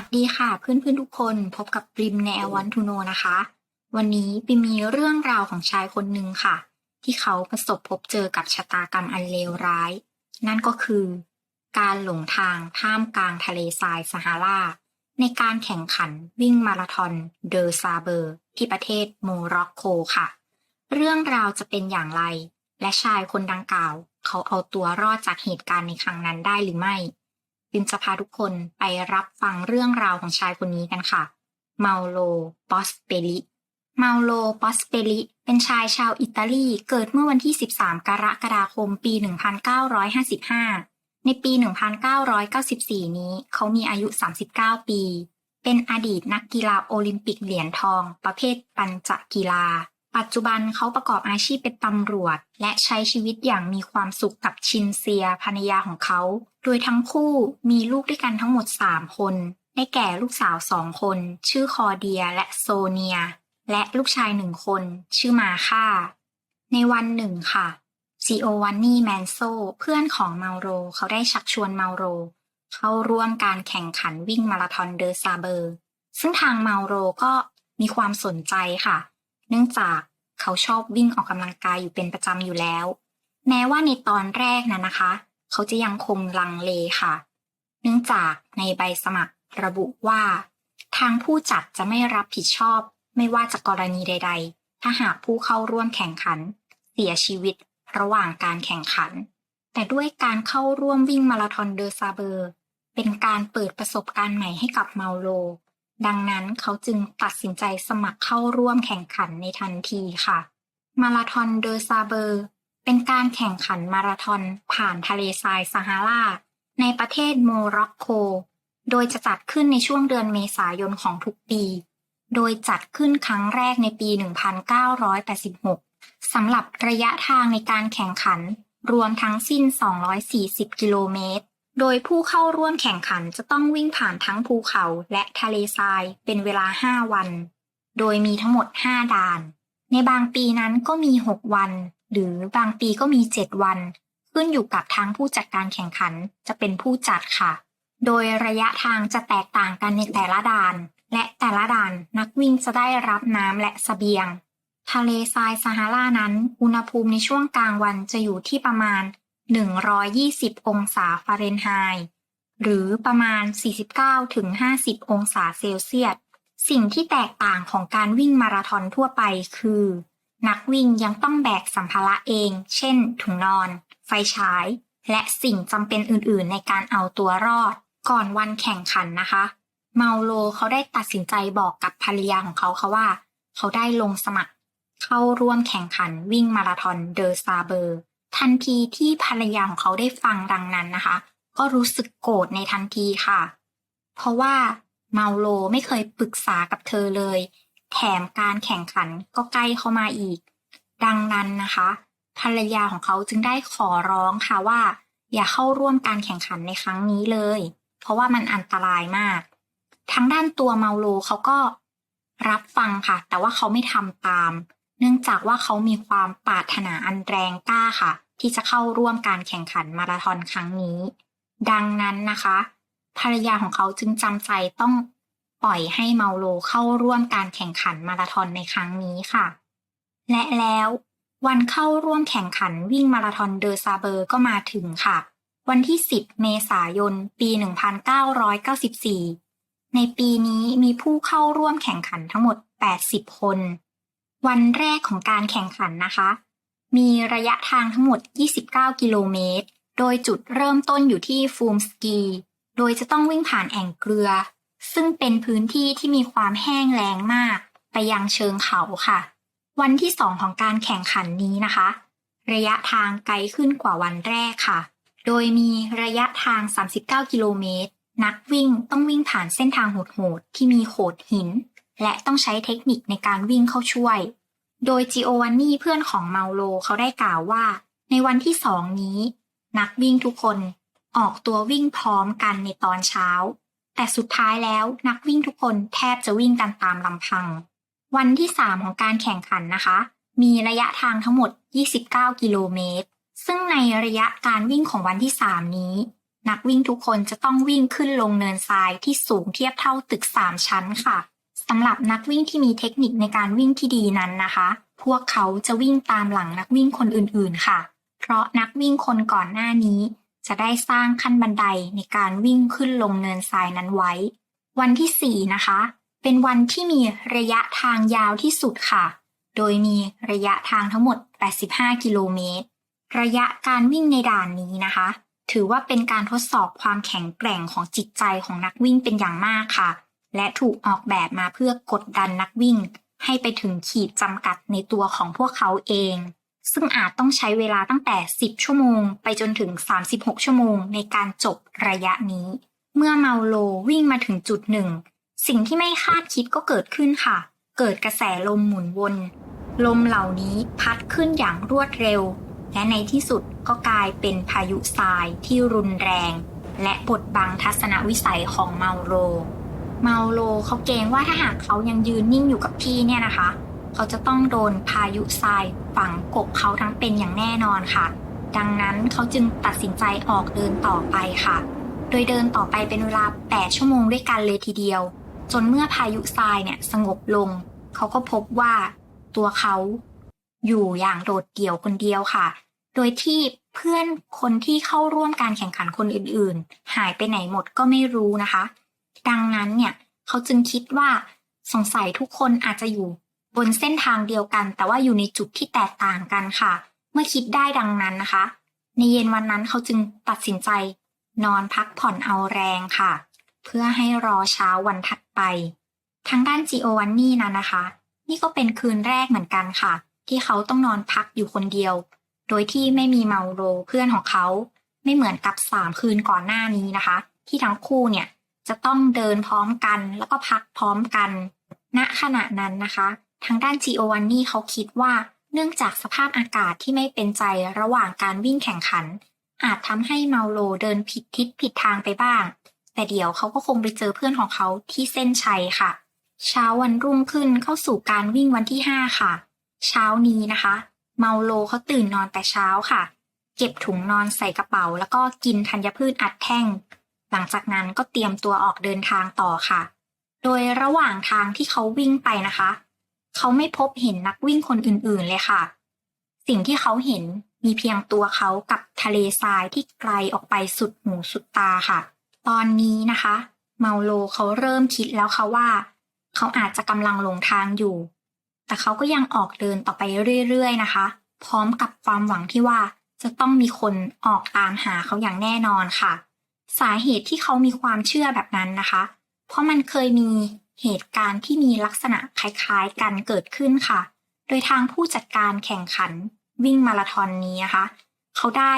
วัสดีค่ะเพื่อนๆทุกคนพบกับปริมใน I Want to Know นะคะ วันนี้ปิมมีเรื่องราวของชายคนหนึ่งค่ะ ที่เขาประสบพบเจอกับชะตากรรมอันเลวร้าย นั่นก็คือ การหลงทางท่ามกลางทะเลทรายซาฮารา ในการแข่งขันวิ่งมาราธอนเดอซาเบอร์ ที่ประเทศโมร็อกโกค่ะ เรื่องราวจะเป็นอย่างไร และชายคนดังกล่าว เขาเอาตัวรอดจากเหตุการณ์ในครั้งนั้นได้หรือไม่ ปิมจะพาทุกคนไปรับฟังเรื่องราวของชายคนนี้กันค่ะ เมาโลปอสเปลิเมาโลปอสเปลิเป็นชายชาวอิตาลี เกิดเมื่อวันที่ 13 กรกฎาคม ปี 1955 ในปี 1994 นี้ เขามีอายุ 39 ปี เป็นอดีตนักกีฬาโอลิมปิกเหรียญทอง ประเภทปัญจกีฬา ปัจจุบันเขาประกอบอาชีพเป็นตำรวจ และใช้ชีวิตอย่างมีความสุขกับชินเซียภรรยาของเขา โดยทั้งคู่มีลูกด้วยกันทั้งหมด 3 คน ได้แก่ลูกสาวสองคน ชื่อคอเดียและโซเนีย และลูกชายหนึ่งคน ชื่อมาค่า ในวันหนึ่งค่ะซีโอวันนี่แมนโซเพื่อนของเมาโร เขาได้ชักชวนเมาโร เข้าร่วมการแข่งขันวิ่งมาราธอนเดอซาเบอร์ ซึ่งทางเมาโรก็มีความสนใจค่ะ เนื่องจากเขาชอบวิ่งออกกำลังกายอยู่เป็นประจำอยู่แล้ว แม้ว่าในตอนแรกนั้นนะคะ เขาจะยังคงลังเลค่ะ เนื่องจากในใบสมัครระบุว่า ทางผู้จัดจะไม่รับผิดชอบ ไม่ว่าจะกรณีใด ๆ ถ้าหากผู้เข้าร่วมแข่งขัน เสียชีวิตระหว่างการแข่งขัน แต่ด้วยการเข้าร่วมวิ่งมาราธอนเดอซาเบอร์ เป็นการเปิดประสบการณ์ใหม่ให้กับเมาโล ดังนั้นเขาจึงตัดสินใจสมัครเข้าร่วมแข่งขันในทันทีค่ะ มาราธอนเดอซาเบอร์ เป็นการแข่งขันมาราธอนผ่านทะเลทรายซาฮาราในประเทศโมร็อกโก โดยจะจัดขึ้นในช่วงเดือนเมษายนของทุกปี โดยจัดขึ้นครั้งแรกในปี 1986 สำหรับระยะทางในการแข่งขันรวมทั้งสิ้น 240 กิโลเมตร โดยผู้เข้าร่วมแข่งขันจะต้องวิ่งผ่านทั้งภูเขาและทะเลทรายเป็นเวลา 5 วัน โดยมีทั้งหมด 5 ด่าน ในบางปีนั้นก็มี 6 วัน หรือบางปีก็มี 7 วัน ขึ้นอยู่กับทางผู้จัดการแข่งขันจะเป็นผู้จัดค่ะ โดยระยะทางจะแตกต่างกันในแต่ละด่าน และแต่ละด่านนักวิ่งจะได้รับน้ำและเสบียง ทะเลทรายซาฮารานั้น อุณหภูมิในช่วงกลางวันจะอยู่ที่ประมาณ 120 องศาฟาเรนไฮต์หรือประมาณ 49-50 องศาเซลเซียส สิ่งที่แตกต่างของการวิ่งมาราธอนทั่วไปคือ นักวิ่งยังต้องแบกสัมภาระเอง เช่น ถุงนอน ไฟฉาย และสิ่งจำเป็นอื่นๆ ในการเอาตัวรอด ก่อนวันแข่งขันนะคะ เมาโลเขาได้ตัดสินใจบอกกับภรรยาของเขาค่ะว่า เขาได้ลงสมัคร เข้าร่วมแข่งขันวิ่งมาราธอนเดอซาเบอร์ ทันทีที่ภรรยาของเขาได้ฟังดังนั้นนะคะ ก็รู้สึกโกรธในทันทีค่ะ เพราะว่าเมาโลไม่เคยปรึกษากับเธอเลย แถมการแข่งขันก็ใกล้เข้ามาอีก ดังนั้นนะคะ ภรรยาของเขาจึงได้ขอร้องค่ะว่า อย่าเข้าร่วมการแข่งขันในครั้งนี้เลย เพราะว่ามันอันตรายมาก ทางด้านตัวเมาโลเขาก็รับฟังค่ะ แต่ว่าเขาไม่ทำตามเเนื่องจากว่าเขามีความปรารถนาอันแรงกล้าค่ะ ที่จะเข้าร่วมการแข่งขันมาราธอนครั้งนี้ ดังนั้นนะคะ ภรรยาของเขาจึงจำใจต้องปล่อยให้เมาโลเข้าร่วมการแข่งขันมาราธอนในครั้งนี้ค่ะ และแล้ววันเข้าร่วมแข่งขันวิ่งมาราธอนเดอซาเบอร์ก็มาถึงค่ะ วันที่ 10 เมษายน ปี 1994 ในปีนี้มีผู้เข้าร่วมแข่งขันทั้งหมด 80 คน วันแรกของการแข่งขันนะคะ มีระยะทางทั้งหมด 29 กิโลเมตร โดยจุดเริ่มต้นอยู่ที่ฟูมสกี โดยจะต้องวิ่งผ่านแอ่งเกลือ ซึ่งเป็นพื้นที่ที่มีความแห้งแล้งมาก ไปยังเชิงเขาค่ะ วันที่สองของการแข่งขันนี้นะคะ ระยะทางไกลขึ้นกว่าวันแรกค่ะ โดยมีระยะทาง 39 กิโลเมตร นักวิ่งต้องวิ่งผ่านเส้นทางโหดๆที่มีโขดหิน และต้องใช้เทคนิคในการวิ่งเข้าช่วย โดยจิโอวานนี่เพื่อนของเมาโลเขาได้กล่าวว่า ในวันที่สองนี้ นักวิ่งทุกคนออกตัววิ่งพร้อมกันในตอนเช้า แต่สุดท้ายแล้วนักวิ่งทุกคนแทบจะวิ่งกันตามลำพัง วันที่ 3 ของการแข่งขันนะคะ มีระยะทางทั้งหมด 29 กิโลเมตร ซึ่งในระยะการวิ่งของวันที่ 3 นี้ นักวิ่งทุกคนจะต้องวิ่งขึ้นลงเนินทรายที่สูงเทียบเท่าตึก 3 ชั้นค่ะ สำหรับนักวิ่งที่มีเทคนิคในการวิ่งที่ดีนั้นนะคะ พวกเขาจะวิ่งตามหลังนักวิ่งคนอื่นๆค่ะ เพราะนักวิ่งคนก่อนหน้านี้ จะได้สร้างขั้นบันไดในการวิ่งขึ้นลงเนินทรายนั้นไว้ วันที่ 4 นะคะ เป็นวันที่มีระยะทางยาวที่สุดค่ะ โดยมีระยะทางทั้งหมด 85 กิโลเมตร ระยะการวิ่งในด่านนี้นะคะ ถือว่าเป็นการทดสอบความแข็งแกร่งของจิตใจของนักวิ่งเป็นอย่างมากค่ะ และถูกออกแบบมาเพื่อกดดันนักวิ่ง ให้ไปถึงขีดจำกัดในตัวของพวกเขาเอง ซึ่งอาจต้องใช้เวลาตั้งแต่ 10 ชั่วโมง ไปจนถึง 36 ชั่วโมง ในการจบระยะนี้ เมื่อเมาโลวิ่งมาถึงจุดหนึ่ง สิ่งที่ไม่คาดคิดก็เกิดขึ้นค่ะ เกิดกระแสลมหมุนวน ลมเหล่านี้พัดขึ้นอย่างรวดเร็ว และในที่สุดก็กลายเป็นพายุทรายที่รุนแรง และบดบังทัศนวิสัยของเมาโล เมาโลเขาเกรงว่าถ้าหากเขายังยืนนิ่งอยู่กับที่เนี่ยนะคะ เขาจะต้องโดนพายุทรายฝังกบเขาทั้งเป็นอย่างแน่นอนค่ะ ดังนั้นเขาจึงตัดสินใจออกเดินต่อไปค่ะ โดยเดินต่อไปเป็นเวลา 8 ชั่วโมงด้วยกันเลยทีเดียว จนเมื่อพายุทรายเนี่ยสงบลง เขาก็พบว่าตัวเขาอยู่อย่างโดดเดี่ยวคนเดียวค่ะ โดยที่เพื่อนคนที่เข้าร่วมการแข่งขันคนอื่นๆ หายไปไหนหมดก็ไม่รู้นะคะ ดังนั้นเนี่ยเขาจึงคิดว่าสงสัยทุกคนอาจจะอยู่บนเส้นทางเดียวกัน แต่ว่าอยู่ในจุดที่แตกต่างกันค่ะ เมื่อคิดได้ดังนั้นนะคะ ในเย็นวันนั้นเขาจึงตัดสินใจนอนพักผ่อนเอาแรงค่ะ เพื่อให้รอเช้าวันถัดไป ทางด้านจีโอวันนี่นั้นนะคะ นี่ก็เป็นคืนแรกเหมือนกันค่ะ ที่เขาต้องนอนพักอยู่คนเดียว โดยที่ไม่มีเมาโรเพื่อนของเขา ไม่เหมือนกับสามคืนก่อนหน้านี้นะคะ ที่ทั้งคู่เนี่ย จะต้องเดินพร้อมกัน แล้วก็พักพร้อมกันณขณะนั้นนะคะ ทางด้านจีโอวันนี่เขาคิดว่าเนื่องจากสภาพอากาศที่ไม่เป็นใจระหว่างการวิ่งแข่งขัน อาจทำให้เมาโลเดินผิดทิศผิดทางไปบ้าง แต่เดี๋ยวเขาก็คงไปเจอเพื่อนของเขาที่เส้นชัยค่ะ เช้าวันรุ่งขึ้นเข้าสู่การวิ่งวันที่ 5 ค่ะ เช้านี้นะคะ เมาโลเขาตื่นนอนแต่เช้าค่ะ เก็บถุงนอนใส่กระเป๋า แล้วก็กินธัญพืชอัดแท่ง หลังจากนั้นก็เตรียมตัวออกเดินทางต่อค่ะ โดยระหว่างทางที่เขาวิ่งไปนะคะ เขาไม่พบเห็นนักวิ่งคนอื่นๆเลยค่ะ สิ่งที่เขาเห็นมีเพียงตัวเขากับทะเลทรายที่ไกลออกไปสุดหูสุดตาค่ะ ตอนนี้นะคะ เมาโลเขาเริ่มคิดแล้วค่ะว่า เขาอาจจะกำลังหลงทางอยู่ แต่เขาก็ยังออกเดินต่อไปเรื่อยๆนะคะ พร้อมกับความหวังที่ว่าจะต้องมีคนออกตามหาเขาอย่างแน่นอนค่ะ สาเหตุที่เขามีความเชื่อแบบนั้นนะคะ เพราะมันเคยมีเหตุการณ์ที่มีลักษณะคล้ายๆกันเกิดขึ้นค่ะ โดยทางผู้จัดการแข่งขันวิ่งมาราธอนนี้นะคะเขาได้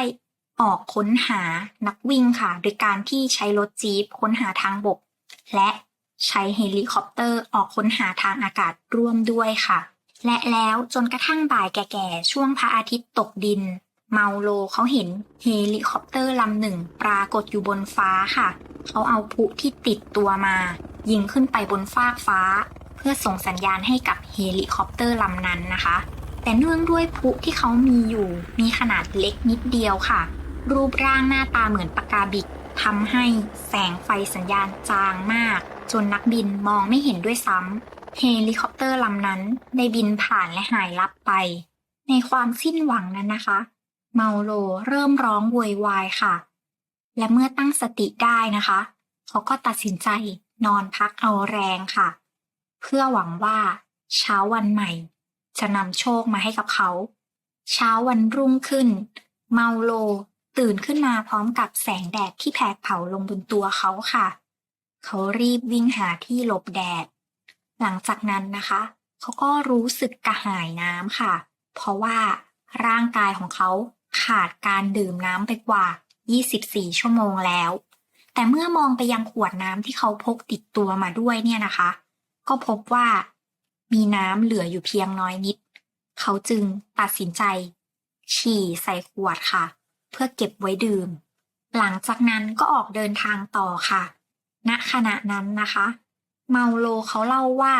ออกค้นหานักวิ่งค่ะ โดยการที่ใช้รถจี๊ปค้นหาทางบก และใช้เฮลิคอปเตอร์ออกค้นหาทางอากาศร่วมด้วยค่ะ และแล้วจนกระทั่งบ่ายแก่ๆ ช่วงพระอาทิตย์ตกดิน เมาโลเขาเห็นเฮลิคอปเตอร์ลำหนึ่งปรากฏอยู่บนฟ้าค่ะ เขาเอาพลุที่ติดตัวมา ยิงขึ้นไปบนฟากฟ้า เพื่อส่งสัญญาณให้กับเฮลิคอปเตอร์ลำนั้นนะคะ แต่เนื่องด้วยพลุที่เขามีอยู่ มีขนาดเล็กนิดเดียวค่ะ รูปร่างหน้าตาเหมือนปากกาบิกทำให้แสงไฟสัญญาณจางมาก จนนักบินมองไม่เห็นด้วยซ้ำเฮลิคอปเตอร์ลำนั้นได้บินผ่านและหายลับไป ในความสิ้นหวังนั้นนะคะ เมาโลเริ่มร้องโวยวายค่ะ และเมื่อตั้งสติได้นะคะ เขาก็ตัดสินใจนอนพักเอาแรงค่ะ เพื่อหวังว่าเช้าวันใหม่ จะนำโชคมาให้กับเขา เช้าวันรุ่งขึ้น เมาโลตื่นขึ้นมาพร้อมกับแสงแดดที่แผดเผาลงบนตัวเขาค่ะ เขารีบวิ่งหาที่หลบแดด หลังจากนั้นนะคะ เขาก็รู้สึกกระหายน้ำค่ะ เพราะว่าร่างกายของเขา ขาดการดื่มน้ำไปกว่า 24 ชั่วโมงแล้ว แต่เมื่อมองไปยังขวดน้ำที่เขาพกติดตัวมาด้วยเนี่ยนะคะ ก็พบว่ามีน้ำเหลืออยู่เพียงน้อยนิด เขาจึงตัดสินใจ ฉี่ใส่ขวดค่ะ เพื่อเก็บไว้ดื่ม หลังจากนั้นก็ออกเดินทางต่อค่ะ ณขณะนั้นนะคะ เมาโลเขาเล่าว่า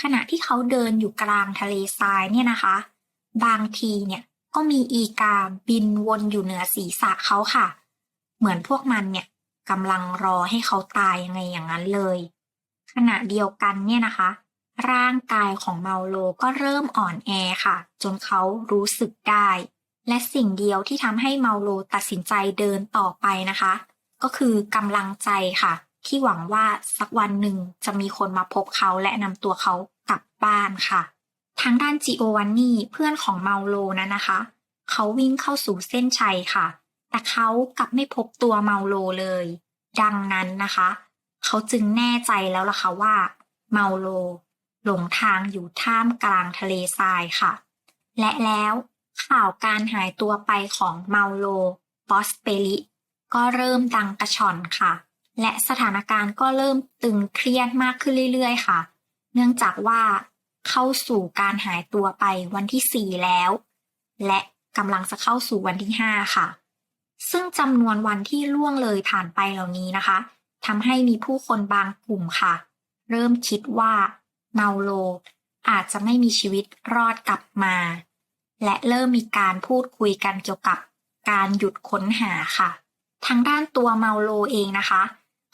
ขณะที่เขาเดินอยู่กลางทะเลทรายเนี่ยนะคะ บางทีเนี่ย ก็มีอีกาบินวนอยู่เหนือศีรษะเขาค่ะ เหมือนพวกมันเนี่ยกำลังรอให้เขาตายยังไงอย่างนั้นเลย ขณะเดียวกันเนี่ยนะคะ ร่างกายของเมาโลก็เริ่มอ่อนแอค่ะ จนเขารู้สึกได้ และสิ่งเดียวที่ทำให้เมาโลตัดสินใจเดินต่อไปนะคะ ก็คือกำลังใจค่ะ ที่หวังว่าสักวันหนึ่งจะมีคนมาพบเขาและนำตัวเขากลับบ้านค่ะ ทางด้านจิโอวันนี่เพื่อนของเมาโลนั้นนะคะ เขาวิ่งเข้าสู่เส้นชัยค่ะ แต่เขากลับไม่พบตัวเมาโลเลย ดังนั้นนะคะ เขาจึงแน่ใจแล้วล่ะค่ะว่า เมาโล หลงทางอยู่ท่ามกลางทะเลทรายค่ะ และแล้วข่าวการหายตัวไปของเมาโลปอสเปริก็เริ่มดังกระชอนค่ะ และสถานการณ์ก็เริ่มตึงเครียดมากขึ้นเรื่อย ๆ ค่ะ เนื่องจากว่า เข้าสู่การหายตัวไปวันที่ 4 แล้ว และกำลังจะเข้าสู่วันที่ 5 ค่ะ ซึ่งจำนวนวันที่ล่วงเลยผ่านไปเหล่านี้นะคะทำให้มีผู้คนบางกลุ่มค่ะ เริ่มคิดว่าเมาโลอาจจะไม่มีชีวิตรอดกลับมา และเริ่มมีการพูดคุยกันเกี่ยวกับการหยุดค้นหาค่ะ ทางด้านตัวเมาโลเองนะคะ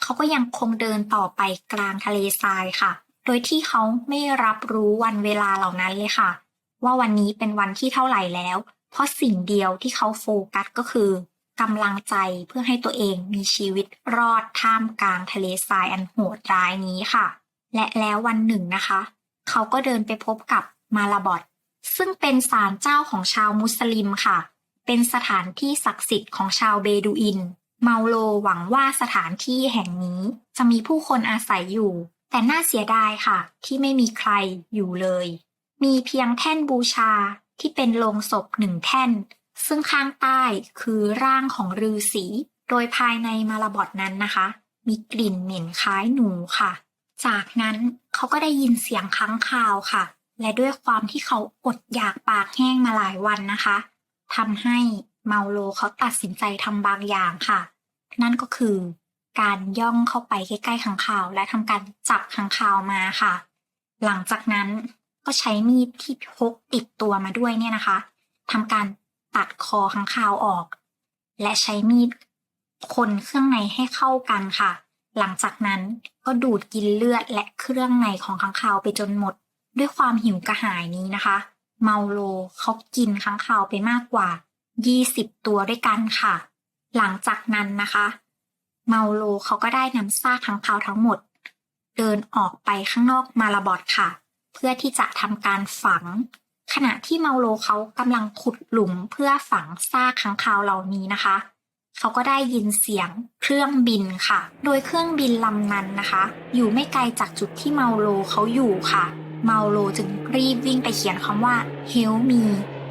เขาก็ยังคงเดินต่อไปกลางทะเลทรายค่ะ โดยที่เขาไม่รับรู้วันเวลาเหล่านั้นเลยค่ะ ว่าวันนี้เป็นวันที่เท่าไหร่แล้ว เพราะสิ่งเดียวที่เขาโฟกัสก็คือกำลังใจเพื่อให้ตัวเองมีชีวิตรอดท่ามกลางทะเลทรายอันโหดร้ายนี้ค่ะ และแล้ววันหนึ่งนะคะ เขาก็เดินไปพบกับมาลาบอตซึ่งเป็นศาลเจ้าของชาวมุสลิมค่ะ เป็นสถานที่ศักดิ์สิทธิ์ของชาวเบดูอิน เมาโลหวังว่าสถานที่แห่งนี้จะมีผู้คนอาศัยอยู่ แต่น่าเสียดายค่ะ ที่ไม่มีใครอยู่เลย มีเพียงแท่นบูชาที่เป็นโลงศพหนึ่งแท่น ซึ่งข้างใต้คือร่างของฤาษีโดยภายในมาลาบอตนั้นนะคะ มีกลิ่นเหม็นคล้ายหนูค่ะ จากนั้นเขาก็ได้ยินเสียงค้างคาวค่ะ และด้วยความที่เขาอดอยากปากแห้งมาหลายวันนะคะทำให้เมาโลเขาตัดสินใจทำบางอย่างค่ะ นั่นก็คือ การย่องเข้าไปใกล้ๆค้างคาว และทำการจับค้างคาวมาค่ะ หลังจากนั้นก็ใช้มีดที่พกติดตัวมาด้วยเนี่ยนะคะทำการตัดคอค้างคาวออก และใช้มีดคนเครื่องในให้เข้ากันค่ะ หลังจากนั้นก็ดูดกินเลือดและเครื่องในของค้างคาวไปจนหมด ด้วยความหิวกระหายนี้นะคะ เมาโลเขากินค้างคาวไปมากกว่า 20 ตัวด้วยกันค่ะ หลังจากนั้นนะคะ เมาโลเขาก็ได้นำซากค้างคาวทั้งหมด เดินออกไปข้างนอกมาลาบอดค่ะ เพื่อที่จะทำการฝัง ขณะที่เมาโลเขากำลังขุดหลุมเพื่อฝังซากค้างคาวเหล่านี้นะคะ เขาก็ได้ยินเสียงเครื่องบินค่ะ โดยเครื่องบินลำนั้นนะคะ อยู่ไม่ไกลจากจุดที่เมาโลเขาอยู่ค่ะ เมาโลจึงรีบวิ่งไปเขียนคำว่า Help me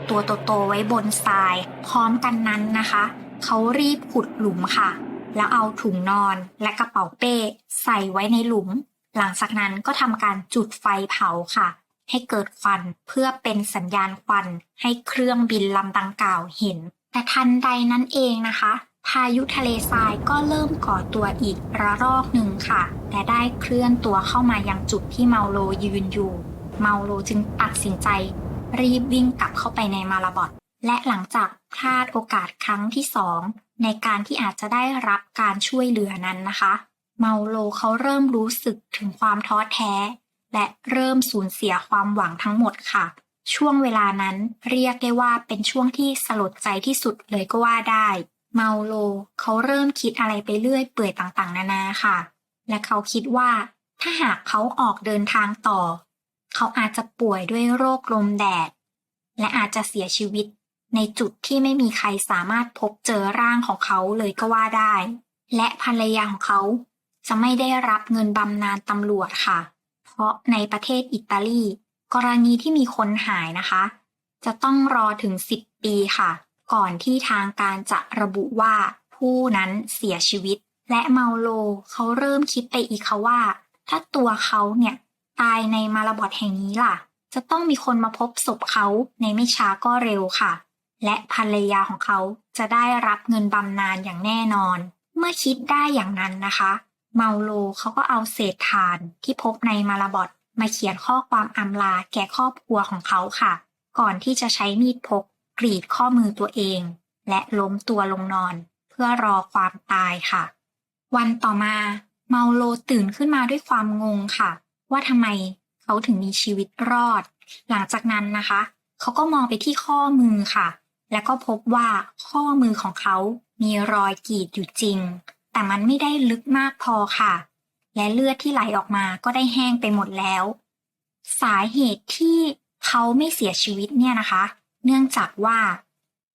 ตัวโตๆไว้บนทราย พร้อมกันนั้นนะคะ เขารีบขุดหลุมค่ะ แล้วเอาถุงนอนและกระเป๋าเป้ ใส่ไว้ในหลุม หลังจากนั้นก็ทำการจุดไฟเผาค่ะ ให้เกิดควันเพื่อเป็นสัญญาณควัน ให้เครื่องบินลำดังกล่าวเห็น แต่ทันใดนั้นเองนะคะ พายุทะเลทรายก็เริ่มก่อตัวอีกระลอกหนึ่งค่ะและได้เคลื่อนตัวเข้ามายังจุดที่เมาโลยืนอยู่ เมาโลจึงตัดสินใจ รีบวิ่งกลับเข้าไปในมาลาบอตและหลังจากพลาดโอกาสครั้งที่สอง ในการที่อาจจะได้รับการช่วยเหลือนั้นนะคะ เมาโลเขาเริ่มรู้สึกถึงความท้อแท้ และเริ่มสูญเสียความหวังทั้งหมดค่ะ ช่วงเวลานั้นเรียกได้ว่าเป็นช่วงที่สลดใจที่สุดเลยก็ว่าได้ เมาโลเขาเริ่มคิดอะไรไปเรื่อยเปื่อยต่างๆ นานาค่ะ และเขาคิดว่า ถ้าหากเขาออกเดินทางต่อ เขาอาจจะป่วยด้วยโรคลมแดด และอาจจะเสียชีวิต ในจุดที่ไม่มีใครสามารถพบเจอร่างของเขาเลยก็ว่าได้ และภรรยาของเขาจะไม่ได้รับเงินบำนาญตำรวจค่ะ เพราะในประเทศอิตาลี กรณีที่มีคนหายนะคะ จะต้องรอถึง 10 ปีค่ะ ก่อนที่ทางการจะระบุว่าผู้นั้นเสียชีวิต และเมาโลเขาเริ่มคิดไปอีกค่ะว่า ถ้าตัวเขาเนี่ยตายในมาลาบอดแห่งนี้ล่ะ จะต้องมีคนมาพบศพเขาในไม่ช้าก็เร็วค่ะ และภรรยาของเขาจะได้รับเงินบำนาญอย่างแน่นอน เมื่อคิดได้อย่างนั้นนะคะ เมาโลเขาก็เอาเศษถ่านที่พบในมาลาบอดมาเขียนข้อความอำลาแก่ครอบครัวของเขาค่ะ ก่อนที่จะใช้มีดพกกรีดข้อมือตัวเอง และล้มตัวลงนอน เพื่อรอความตายค่ะ วันต่อมาเมาโลตื่นขึ้นมาด้วยความงงค่ะ ว่าทำไมเขาถึงมีชีวิตรอด หลังจากนั้นนะคะ เขาก็มองไปที่ข้อมือค่ะ แล้วก็พบว่าข้อมือของเขามีรอยกรีดอยู่จริง แต่มันไม่ได้ลึกมากพอค่ะ และเลือดที่ไหลออกมาก็ได้แห้งไปหมดแล้ว สาเหตุที่เขาไม่เสียชีวิตเนี่ยนะคะ เนื่องจากว่า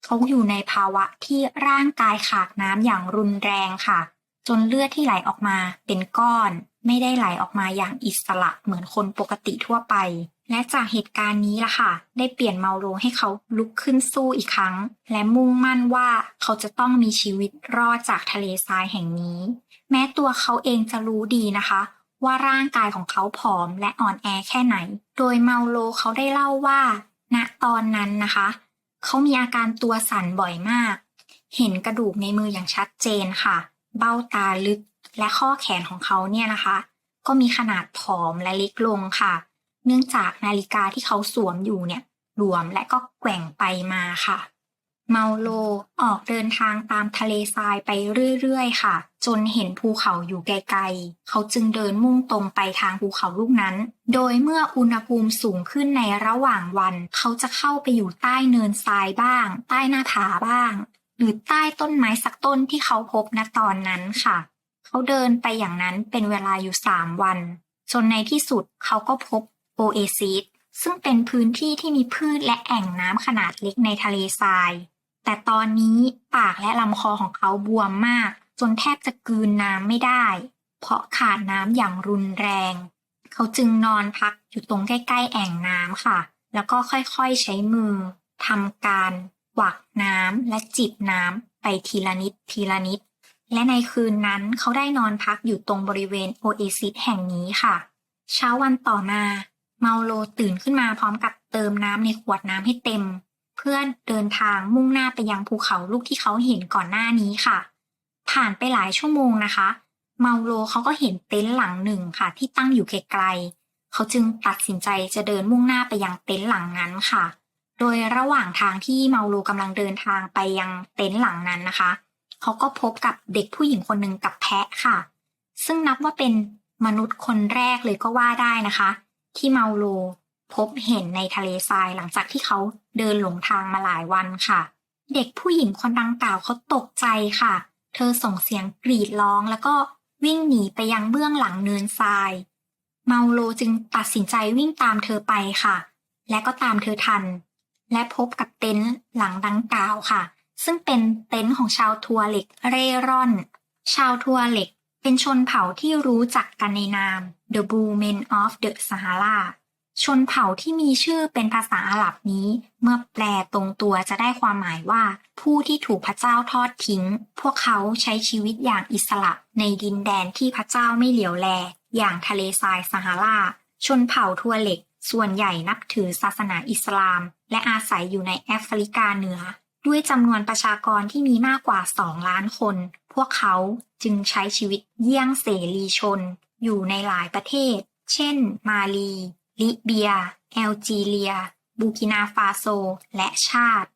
เขาอยู่ในภาวะที่ร่างกายขาดน้ำอย่างรุนแรงค่ะ จนเลือดที่ไหลออกมาเป็นก้อน ไม่ได้ไหลออกมาอย่างอิสระเหมือนคนปกติทั่วไป และจากเหตุการณ์นี้ล่ะค่ะ ได้เปลี่ยนเมาโรให้เขาลุกขึ้นสู้อีกครั้ง และมุ่งมั่นว่าเขาจะต้องมีชีวิตรอดจากทะเลทรายแห่งนี้ แม้ตัวเขาเองจะรู้ดีนะคะ ว่าร่างกายของเขาผอมและอ่อนแอแค่ไหน โดยเมาโลเขาได้เล่าว่า ณตอนนั้นนะคะ เขามีอาการตัวสั่นบ่อยมาก เห็นกระดูกในมืออย่างชัดเจนค่ะ เบ้าตาลึกและข้อแขนของเขาเนี่ยนะคะ ก็มีขนาดผอมและเล็กลงค่ะ เนื่องจากนาฬิกาที่เขาสวมอยู่เนี่ยหลวมและก็แกว่งไปมาค่ะ เมาโลออกเดินทางตามทะเลทรายไปเรื่อยๆ ค่ะ จนเห็นภูเขาอยู่ไกลๆ เขาจึงเดินมุ่งตรงไปทางภูเขาลูกนั้น โดยเมื่ออุณหภูมิสูงขึ้นในระหว่างวัน เขาจะเข้าไปอยู่ใต้เนินทรายบ้าง ใต้หน้าผาบ้าง หรือใต้ต้นไม้สักต้นที่เขาพบณตอนนั้นค่ะ เขาเดินไปอย่างนั้นเป็นเวลาอยู่สามวัน จนในที่สุดเขาก็พบ โอเอซิสซึ่งเป็นพื้นที่ที่มีพืชและแอ่งน้ำขนาดเล็กในทะเลทราย แต่ตอนนี้ปากและลำคอของเขาบวมมาก จนแทบจะกืนน้ำไม่ได้ เพราะขาดน้ำอย่างรุนแรง เขาจึงนอนพักอยู่ตรงใกล้ๆแอ่งน้ำค่ะ แล้วก็ค่อยๆใช้มือทำการกวักน้ำและจิบน้ำไปทีละนิดทีละนิด และในคืนนั้นเขาได้นอนพักอยู่ตรงบริเวณโอเอซิสแห่งนี้ค่ะ เช้าวันต่อมา เมาโลตื่นขึ้นมาพร้อมกับเติมน้ำในขวดน้ำให้เต็ม เพื่อเดินทางมุ่งหน้าไปยังภูเขาลูกที่เขาเห็นก่อนหน้านี้ค่ะ ผ่านไปหลายชั่วโมงนะคะ เมาโลเขาก็เห็นเต็นท์หลังหนึ่งค่ะ ที่ตั้งอยู่ไกลๆเขาจึงตัดสินใจจะเดินมุ่งหน้าไปยังเต็นท์หลังนั้นค่ะ โดยระหว่างทางที่เมาโลกำลังเดินทางไปยังเต็นท์หลังนั้นนะคะเขาก็พบกับเด็กผู้หญิงคนหนึ่งกับแพะค่ะ ซึ่งนับว่าเป็นมนุษย์คนแรกเลยก็ว่าได้นะคะ ที่เมาโลพบเห็นในทะเลทรายหลังจากที่เขาเดินหลงทางมาหลายวันค่ะ เด็กผู้หญิงคนดังกล่าวเขาตกใจค่ะ เธอส่งเสียงกรีดร้องแล้วก็วิ่งหนีไปยังเบื้องหลังเนินทราย เมาโลจึงตัดสินใจวิ่งตามเธอไปค่ะ และก็ตามเธอทัน และพบกับเต็นท์หลังดังกล่าวค่ะ ซึ่งเป็นเต็นท์ของชาวทัวเล็กเร่ร่อน ชาวทัวเล็ก เป็นชนเผ่าที่รู้จักกันในนาม The Blue Men of the Sahara ชนเผ่าที่มีชื่อเป็นภาษาอาหรับนี้ เมื่อแปลตรงตัวจะได้ความหมายว่า ผู้ที่ถูกพระเจ้าทอดทิ้ง พวกเขาใช้ชีวิตอย่างอิสระในดินแดนที่พระเจ้าไม่เหลียวแล อย่างทะเลทรายซาฮารา ชนเผ่าทัวเหล็ก ส่วนใหญ่นับถือศาสนาอิสลาม และอาศัยอยู่ในแอฟริกาเหนือ ด้วยจำนวนประชากรที่มีมากกว่า 2 ล้านคน พวกเขา จึงใช้ชีวิตเยี่ยงเสรีชน อยู่ในหลายประเทศ เช่น มาลี ลิเบีย แอลจีเรีย บูกินาฟาโซ และชาติ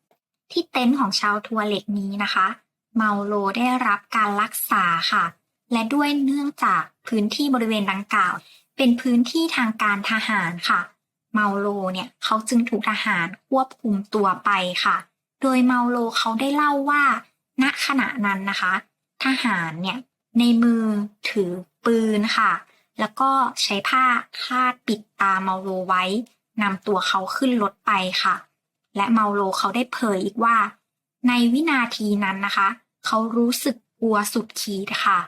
ที่เต็นท์ของชาวทัวเล็กนี้นะคะ เมาโลได้รับการรักษาค่ะ และด้วยเนื่องจากพื้นที่บริเวณดังกล่าว เป็นพื้นที่ทางการทหารค่ะเมาโลเนี่ยเขาจึงถูกทหารควบคุมตัวไปค่ะ โดยเมาโลเขาได้เล่าว่า ณขณะนั้นนะคะ ทหารเนี่ยในมือถือปืนค่ะ แล้วก็ใช้ผ้าคาดปิดตาเมาโลไว้นำตัวเขาขึ้นรถไปค่ะ และเมาโลเขาได้เผยอีกว่า ในวินาทีนั้นนะคะ เขารู้สึกกลัวสุดขีดค่ะ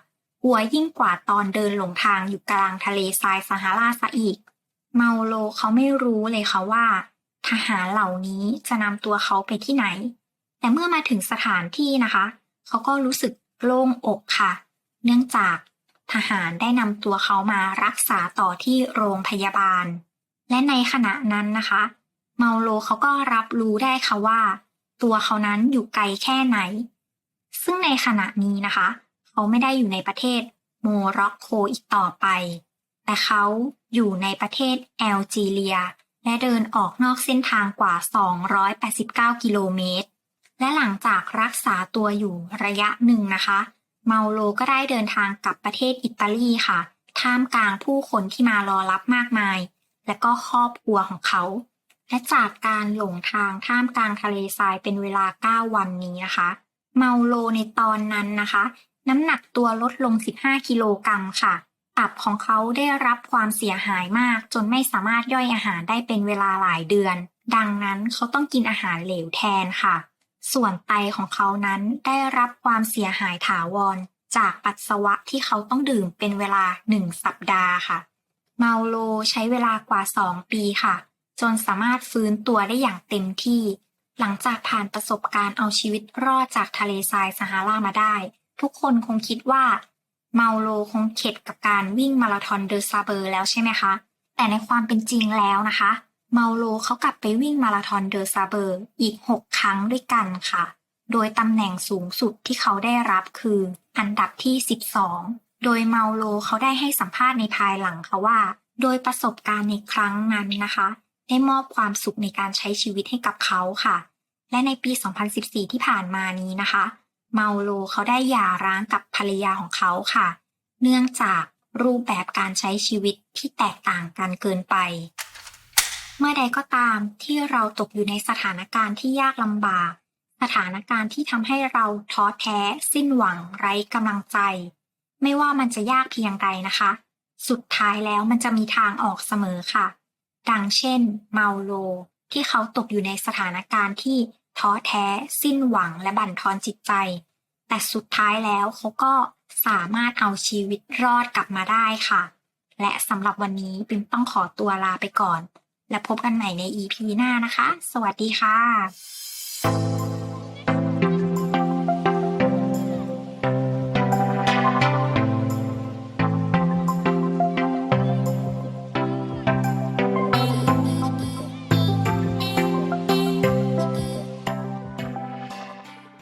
กลัวยิ่งกว่าตอนเดินหลงทางอยู่กลางทะเลทรายซาฮาราซะอีก เมาโลเขาไม่รู้เลยค่ะว่า ทหารเหล่านี้จะนำตัวเขาไปที่ไหน แต่เมื่อมาถึงสถานที่นะคะ เขาก็รู้สึก โล่งอกค่ะ เนื่องจากทหารได้นำตัวเขามารักษาต่อที่โรงพยาบาล และในขณะนั้นนะคะ เมาโลเขาก็รับรู้ได้ค่ะว่า ตัวเขานั้นอยู่ไกลแค่ไหน ซึ่งในขณะนี้นะคะ เขาไม่ได้อยู่ในประเทศโมร็อกโกอีกต่อไป แต่เขาอยู่ในประเทศแอลจีเรีย และเดินออกนอกเส้นทางกว่า 289 กิโลเมตร และหลังจากรักษาตัวอยู่ระยะหนึ่งนะคะ เมาโลก็ได้เดินทางกลับประเทศอิตาลีค่ะ ท่ามกลางผู้คนที่มารอรับมากมาย และก็ครอบครัวของเขา และจากการหลงทางท่ามกลางทะเลทรายเป็นเวลา 9 วันนี้นะคะ เมาโลในตอนนั้นนะคะ น้ำหนักตัวลดลง 15 กิโลกรัมค่ะตับของเขาได้รับความเสียหายมากจนไม่สามารถย่อยอาหารได้เป็นเวลาหลายเดือน ดังนั้นเขาต้องกินอาหารเหลวแทนค่ะ ส่วนไตของเขานั้นได้รับความเสียหายถาวร จากปัสสาวะที่เขาต้องดื่มเป็นเวลา 1 สัปดาห์ค่ะ เมาโลใช้เวลากว่า 2 ปีค่ะ จนสามารถฟื้นตัวได้อย่างเต็มที่ หลังจากผ่านประสบการณ์เอาชีวิตรอดจากทะเลทรายซาฮารามาได้ ทุกคนคงคิดว่า เมาโลคงเข็ดกับการวิ่งมาราธอนเดอซาเบอร์แล้วใช่ไหมคะ แต่ในความเป็นจริงแล้วนะคะ เมาโลเขากลับไปวิ่งมาราธอนเดอซาเบอร์อีก 6 ครั้งด้วยกันค่ะ โดยตำแหน่งสูงสุดที่เขาได้รับคือ อันดับที่ 12 โดยเมาโลเขาได้ให้สัมภาษณ์ในภายหลังค่ะว่า โดยประสบการณ์ในครั้งนั้นนะคะ ได้มอบความสุขในการใช้ชีวิตให้กับเขาค่ะ และในปี 2014 ที่ผ่านมานี้นะคะ เมาโลเขาได้หย่าร้างกับภรรยาของเขาค่ะ เนื่องจากรูปแบบการใช้ชีวิตที่แตกต่างกันเกินไป เมื่อใดก็ตามที่เราตกอยู่ในสถานการณ์ที่ยากลำบาก สถานการณ์ที่ทำให้เราท้อแท้ สิ้นหวัง ไร้กำลังใจ ไม่ว่ามันจะยากเพียงใดนะคะ สุดท้ายแล้วมันจะมีทางออกเสมอค่ะ ดังเช่น เมาโล ที่เขาตกอยู่ในสถานการณ์ที่ท้อแท้ สิ้นหวังและบั่นทอนจิตใจ แต่สุดท้ายแล้วเขาก็สามารถเอาชีวิตรอดกลับมาได้ค่ะ และสำหรับวันนี้ปิมต้องขอตัวลาไปก่อน และพบกันใหม่ใน EP หน้านะคะ สวัสดีค่ะ